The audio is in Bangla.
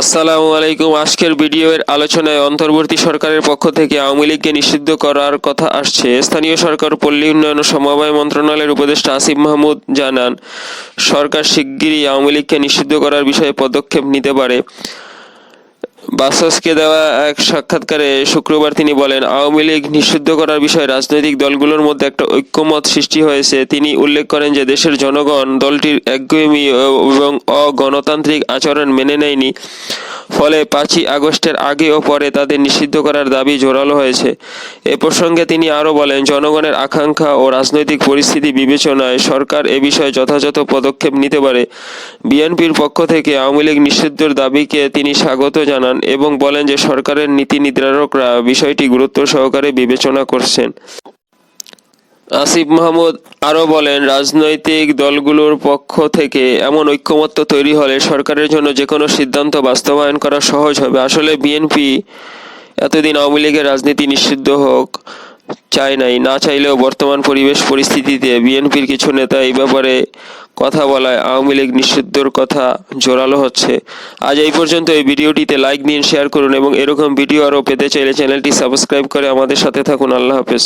আসসালামু আলাইকুম। আজকের ভিডিওর আলোচনায় অন্তর্বর্তী সরকারের পক্ষ থেকে আওয়ামী লীগকে নিষিদ্ধ করার কথা আসছে। স্থানীয় সরকার, পল্লী উন্নয়ন ও সমবায় মন্ত্রণালয়ের উপদেষ্টা আসিফ মাহমুদ জানান, সরকার শিগগিরই আওয়ামী লীগকে নিষিদ্ধ করার বিষয়ে পদক্ষেপ নিতে পারে। বাসসকে দেওয়া এক সাক্ষাৎকারে শুক্রবার তিনি বলেন, আওয়ামী লীগ নিষিদ্ধ করার বিষয়ে রাজনৈতিক দলগুলোর মধ্যে একটা ঐক্যমত সৃষ্টি হয়েছে। তিনি উল্লেখ করেন যে, দেশের জনগণ দলটির একগুয়েমি এবং অগণতান্ত্রিক আচরণ মেনে নেয়নি। ফলে পাঁচই আগস্টের আগে ও পরে তাদের নিষিদ্ধ করার দাবি জোরালো হয়েছে। এ প্রসঙ্গে তিনি আরও বলেন, জনগণের আকাঙ্ক্ষা ও রাজনৈতিক পরিস্থিতি বিবেচনায় সরকার এ বিষয়ে যথাযথ পদক্ষেপ নিতে পারে। বিএনপির পক্ষ থেকে আওয়ামী লীগ নিষিদ্ধের দাবিকে তিনি স্বাগত জানান এবং বলেন যে সরকারের নীতি নির্ধারকরা বিষয়টি গুরুত্ব সহকারে বিবেচনা করছেন। আসিফ মাহমুদ আরও বলেন, রাজনৈতিক দলগুলোর পক্ষ থেকে এমন ঐক্যমত্য তৈরি হলে সরকারের জন্য যে কোনো সিদ্ধান্ত বাস্তবায়ন করা সহজ হবে। আসলে বিএনপি এতদিন আওয়ামী লীগের রাজনীতি নিষিদ্ধ হোক, চায় নাই, না চাইলেও বর্তমান পরিবেশ পরিস্থিতিতে বিএনপির কিছু নেতা এই ব্যাপারে কথা বলায় আওয়ামী লীগ নিষিদ্ধর কথা জোরালো হচ্ছে। আজ এই পর্যন্ত এই ভিডিওটিতে লাইক দিন, শেয়ার করুন এবং এরকম ভিডিও আরও পেতে চাইলে চ্যানেলটি সাবস্ক্রাইব করে আমাদের সাথে থাকুন। আল্লাহ হাফেজ।